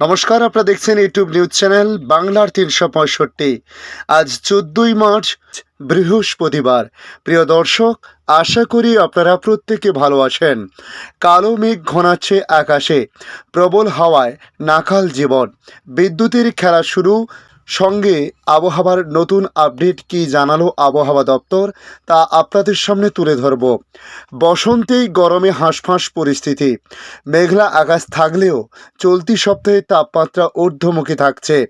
নমস্কার, আপনারা দেখছেন ইউটিউব নিউজ চ্যানেল বাংলার তিনশো পঁয়ষট্টি। আজ চোদ্দই মার্চ, বৃহস্পতিবার। প্রিয় দর্শক, আশা করি আপনারা প্রত্যেকে ভালো আছেন। কালো মেঘ ঘনাচ্ছে আকাশে, প্রবল হাওয়ায় নাকাল জীবন। বিদ্যুতের খেলা শুরু সঙ্গে আবহাওয়ার নতুন আপডেট কি জানালো আবহাওয়া দপ্তর, তা আপনাদের সামনে তুলে ধরব। বসন্তেই গরমে হাঁসফাঁস পরিস্থিতি। মেঘলা আকাশ থাকলেও চলতি সপ্তাহে তাপমাত্রা ঊর্ধ্বমুখী থাকছে।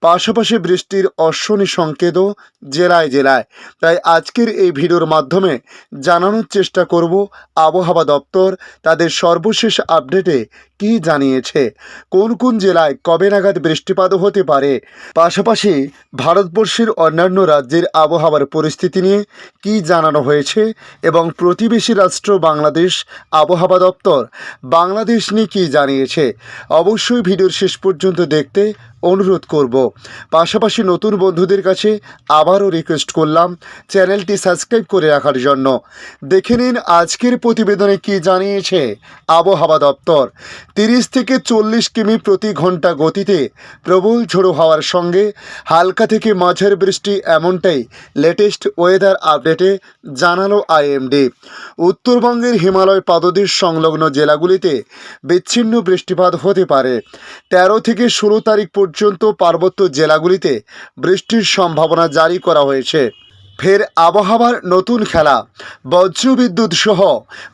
পাশাপাশি বৃষ্টির অশ্বনী সংকেতও জেলায় জেলায়। তাই আজকের এই ভিডিওর মাধ্যমে জানানোর চেষ্টা করব আবহাওয়া দপ্তর, তাদের সর্বশেষ আপডেটে কি জানিয়েছে? কোন কোন জেলায় কবে নাগাদ বৃষ্টিপাত হতে পারে? পাশাপাশি ভারতবর্ষের অন্যান্য রাজ্যের আবহাওয়ার পরিস্থিতি নিয়ে কি জানানো হয়েছে? এবং প্রতিবেশী রাষ্ট্র বাংলাদেশ আবহাওয়া দপ্তর বাংলাদেশ নিয়ে কী জানিয়েছে? অবশ্যই ভিডিওর শেষ পর্যন্ত দেখতে অনুরোধ করব। পাশাপাশি নতুন বন্ধুদের কাছে আবারও রিকোয়েস্ট করলাম চ্যানেলটি সাবস্ক্রাইব করে রাখার জন্য। দেখে নিন আজকের প্রতিবেদনে কি জানিয়েছে আবহাওয়া দপ্তর। তিরিশ থেকে চল্লিশ কিমি প্রতি ঘণ্টা গতিতে প্রবল ঝোড়ো হওয়ার সঙ্গে হালকা থেকে মাঝের বৃষ্টি এমনটাই লেটেস্ট ওয়েদার আপডেটে জানালো আইএমডি উত্তরবঙ্গের হিমালয় পাদদেশ সংলগ্ন জেলাগুলিতে বিচ্ছিন্ন বৃষ্টিপাত হতে পারে। তেরো থেকে ষোলো তারিখ পর্যন্ত পার্বত্য জেলাগুলিতে বৃষ্টির সম্ভাবনা জারি করা হয়েছে। ফের আবহাওয়ার নতুন খেলা। বজ্রবিদ্যুৎ সহ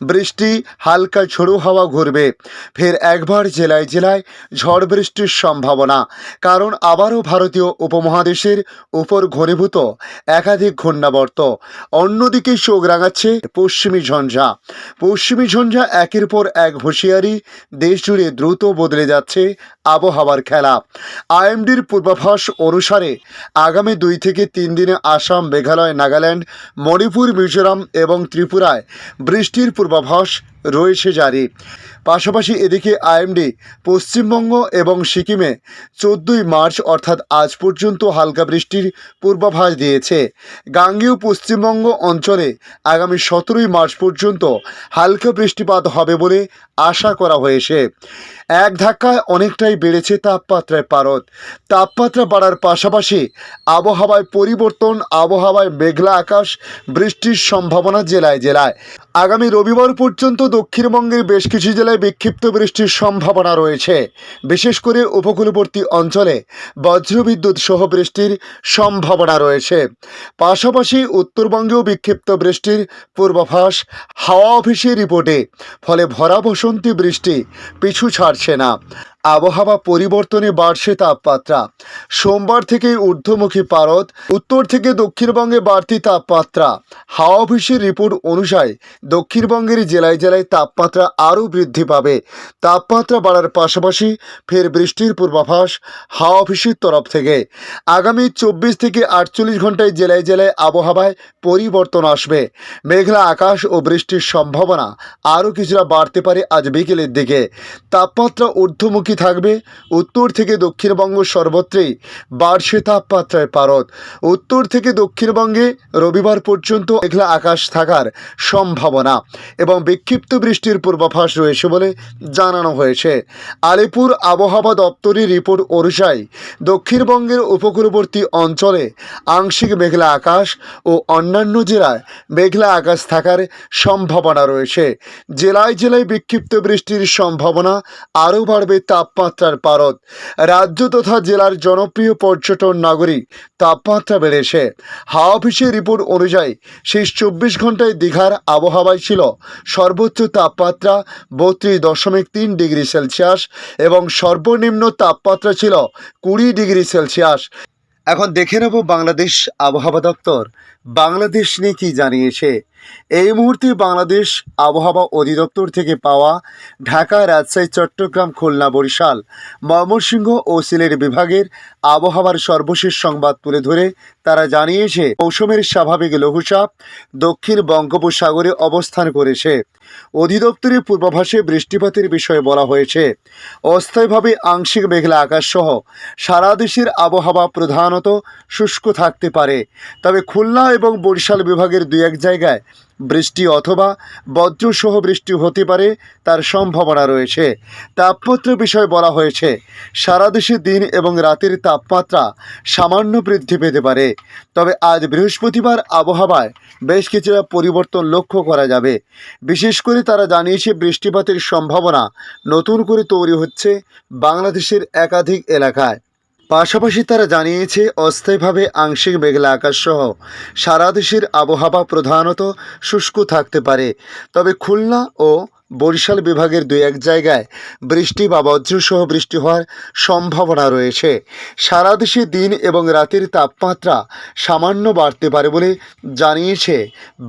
বৃষ্টি হালকা ঝোড়ো হাওয়া ঘুরবে। ফের একবার জেলায় জেলায় ঝড় বৃষ্টির সম্ভাবনা। কারণ আবারও ভারতীয় উপমহাদেশের উপর ঘনীভূত একাধিক ঘূর্ণাবর্ত। অন্যদিকে চোখ রাঙাচ্ছে পশ্চিমী ঝঞ্ঝা। পশ্চিমী ঝঞ্ঝা একের পর এক হুঁশিয়ারি। দেশ জুড়ে দ্রুত বদলে যাচ্ছে আবহাওয়ার খেলা। আইএমডির পূর্বাভাস অনুসারে আগামী দুই থেকে তিন দিনে আসাম, মেঘালয় নাগাল্যান্ড মণিপুর মিজোরাম এবং ত্রিপুরায়। বৃষ্টির পূর্বাভাস রয়েছে জারি। পাশাপাশি এদিকে আইএমডি পশ্চিমবঙ্গ এবং সিকিমে চোদ্দই মার্চ অর্থাৎ আজ পর্যন্ত হালকা বৃষ্টির পূর্বাভাস দিয়েছে। গাঙ্গেয় পশ্চিমবঙ্গ অঞ্চলে আগামী সতেরোই মার্চ পর্যন্ত হালকা বৃষ্টিপাত হবে বলে আশা করা হয়েছে। এক ধাক্কায় অনেকটাই বেড়েছে তাপমাত্রায় পারদ। তাপমাত্রা বাড়ার পাশাপাশি আবহাওয়ায় পরিবর্তন, আবহাওয়ায় মেঘলা আকাশ, বৃষ্টির সম্ভাবনা জেলায় জেলায়। আগামী রবিবার পর্যন্ত দক্ষিণবঙ্গের বেশ কিছু জেলায় বিক্ষিপ্ত বৃষ্টির সম্ভাবনা রয়েছে। বিশেষ করে উপকূলবর্তী অঞ্চলে বজ্রবিদ্যুৎ সহ বৃষ্টির সম্ভাবনা রয়েছে। পাশাপাশি উত্তরবঙ্গেও বিক্ষিপ্ত বৃষ্টির পূর্বাভাস হাওয়া অফিসের রিপোর্টে, ফলে ভরা বসন্তী বৃষ্টি পিছু ছাড়ছে না। আবহাওয়া পরিবর্তনে বাড়ছে তাপমাত্রা। সোমবার থেকে ঊর্ধ্বমুখী পারদ, উত্তর থেকে দক্ষিণবঙ্গে বাড়তি তাপমাত্রা। হাওয়া অফিসের রিপোর্ট অনুযায়ী, দক্ষিণবঙ্গের জেলায় জেলায় তাপমাত্রা আরও বৃদ্ধি পাবে। তাপমাত্রা বাড়ার পাশাপাশি ফের বৃষ্টির পূর্বাভাস হাওয়া অফিসের তরফ থেকে। আগামী চব্বিশ থেকে আটচল্লিশ ঘন্টায় জেলায় জেলায় আবহাওয়ায় পরিবর্তন আসবে। মেঘলা আকাশ ও বৃষ্টির সম্ভাবনা আরও কিছুটা বাড়তে পারে আজ বিকেলের দিকে। তাপমাত্রা ঊর্ধ্বমুখী থাকবে উত্তর থেকে দক্ষিণবঙ্গ সর্বত্রই বাড়ছে তাপমাত্রায় পারদ। উত্তর থেকে দক্ষিণবঙ্গে রবিবার পর্যন্ত মেঘলা আকাশ থাকার সম্ভাবনা এবং বিক্ষিপ্ত বৃষ্টির পূর্বাভাস রয়েছে বলে জানানো হয়েছে। আলিপুর আবহাওয়া দপ্তরের রিপোর্ট অনুযায়ী দক্ষিণবঙ্গের উপকূলবর্তী অঞ্চলে আংশিক মেঘলা আকাশ ও অন্যান্য জেলায় মেঘলা আকাশ থাকার সম্ভাবনা রয়েছে। জেলায় জেলায় বিক্ষিপ্ত বৃষ্টির সম্ভাবনা আরও বাড়বে তাপমাত্রার পারদ। রাজ্য তথা জেলার জনপ্রিয় পর্যটন নগরী তাপমাত্রা বেড়েছে। হাওয়া অফিসের রিপোর্ট অনুযায়ী, শেষ চব্বিশ ঘন্টায় দীঘার আবহাওয়ায় ছিল সর্বোচ্চ তাপমাত্রা বত্রিশ দশমিক তিন ডিগ্রি সেলসিয়াস এবং সর্বনিম্ন তাপমাত্রা ছিল কুড়ি ডিগ্রি সেলসিয়াস। এখন দেখে নেব বাংলাদেশ আবহাওয়া দপ্তর। বাংলাদেশ নিয়ে কী জানিয়েছে। এই মুহূর্তে বাংলাদেশ আবহাওয়া অধিদপ্তর থেকে পাওয়া ঢাকা, রাজশাহী, চট্টগ্রাম, খুলনা, বরিশাল, ময়মনসিংহ ও সিলেট বিভাগের আবহাওয়ার সর্বশেষ সংবাদ তুলে ধরে তারা জানিয়েছে, মৌসুমের স্বাভাবিক লঘুচাপ দক্ষিণ বঙ্গোপসাগরে অবস্থান করেছে। অধিদপ্তরের পূর্বাভাসে বৃষ্টিপাতের বিষয়ে বলা হয়েছে, অস্থায়ীভাবে আংশিক মেঘলা আকাশ সহ সারা দেশের আবহাওয়া প্রধানত শুষ্ক থাকতে পারে। তবে খুলনা এবং বরিশাল বিভাগের দুই এক জায়গায় বৃষ্টি অথবা বজ্রসহ বৃষ্টি হতে পারে, তার সম্ভাবনা রয়েছে। তাপমাত্রা বিষয়ে বলা হয়েছে, সারা দেশে দিন এবং রাতের তাপমাত্রা সামান্য বৃদ্ধি পেতে পারে। তবে আজ বৃহস্পতিবার আবহাওয়ায় বেশ কিছুটা পরিবর্তন লক্ষ্য করা যাবে। বিশেষ করে তারা জানিয়েছে, বৃষ্টিপাতের সম্ভাবনা নতুন করে তৈরি হচ্ছে বাংলাদেশের একাধিক এলাকায়। পাশাপাশি তারা জানিয়েছে, অস্থায়ীভাবে আংশিক মেঘলা আকাশসহ সারা দেশের আবহাওয়া প্রধানত শুষ্ক থাকতে পারে। তবে খুলনা ও বরিশাল বিভাগের দুই এক জায়গায় বৃষ্টি বা বজ্রসহ বৃষ্টি হওয়ার সম্ভাবনা রয়েছে। সারা দেশে দিন এবং রাতের তাপমাত্রা সামান্য বাড়তে পারে বলে জানিয়েছে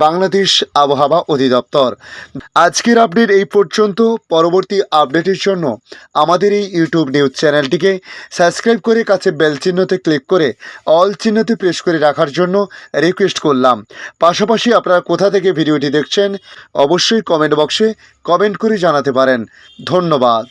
বাংলাদেশ আবহাওয়া অধিদপ্তর। আজকের আপডেট এই পর্যন্ত। পরবর্তী আপডেটের জন্য আমাদের এই ইউটিউব নিউজ চ্যানেলটিকে সাবস্ক্রাইব করে কাছে বেল চিহ্নতে ক্লিক করে অল চিহ্নতে প্রেস করে রাখার জন্য রিকোয়েস্ট করলাম। পাশাপাশি আপনারা কোথা থেকে ভিডিওটি দেখছেন, অবশ্যই কমেন্ট বক্সে কমেন্ট করে জানাতে পারেন। ধন্যবাদ।